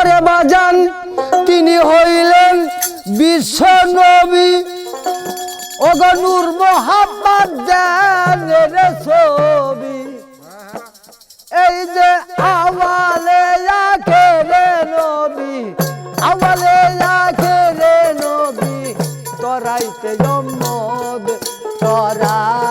ওরে বাজান, তিনি হইলেন বিশ্ব নবী। অগনুর মোহাম্মদ জানের ছবি। এই যে আওয়ালে আখেরে নবী, আওয়ালে আখেরে নবী, তরাইতে জম্মদ তরাইতে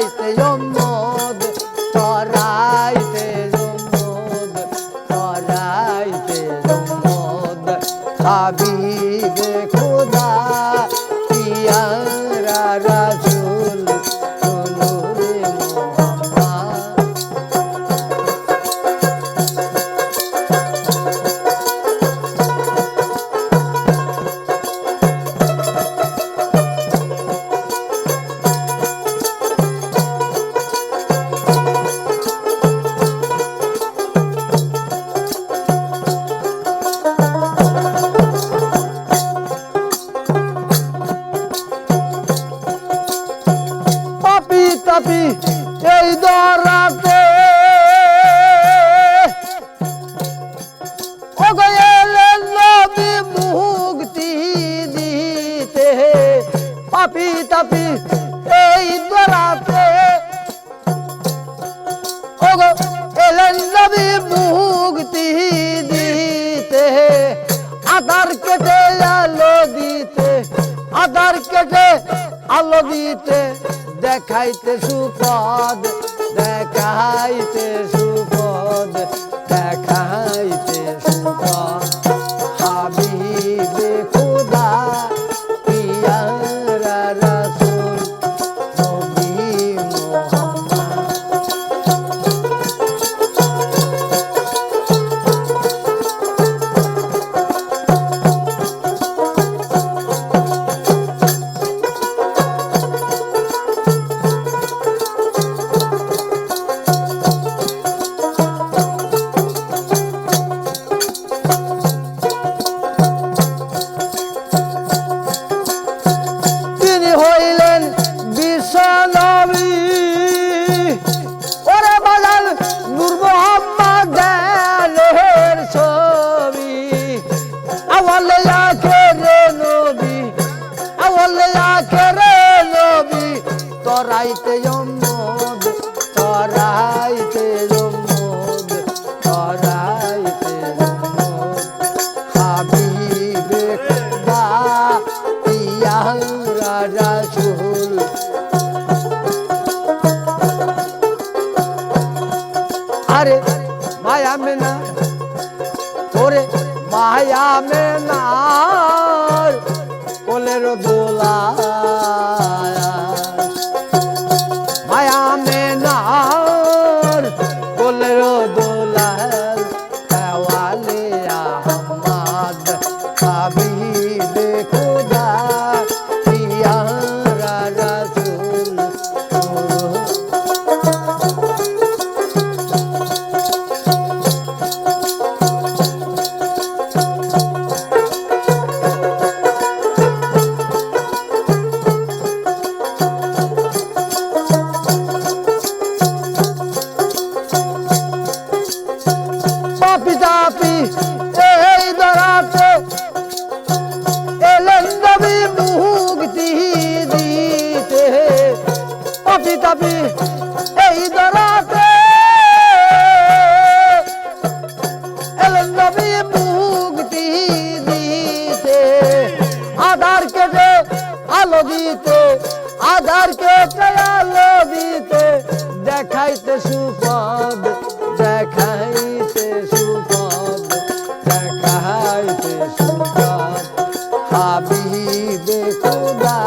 তরাইতে উম্মদ তরাইতে উম্মদ তরাইতে উম্মদ হাবিবে আলো দিতে দেখাইতে সুপদ দেখাইতে সুপদ দেখাইতে সুপদ। তরাইতে জম্মদ তরাইতে জম্মদ তরাইতে জম্মদ হাবিবে খুদা পিয়ারা রাসূল। আরে মায়া মেনা, ওরে মায়া মেনা কোলের দোলা মায়া দেখাইতে সুপদ দেখাইতে সুপদ দেখাইতে সুপদ। হাবি দেখো দা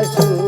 Jesus.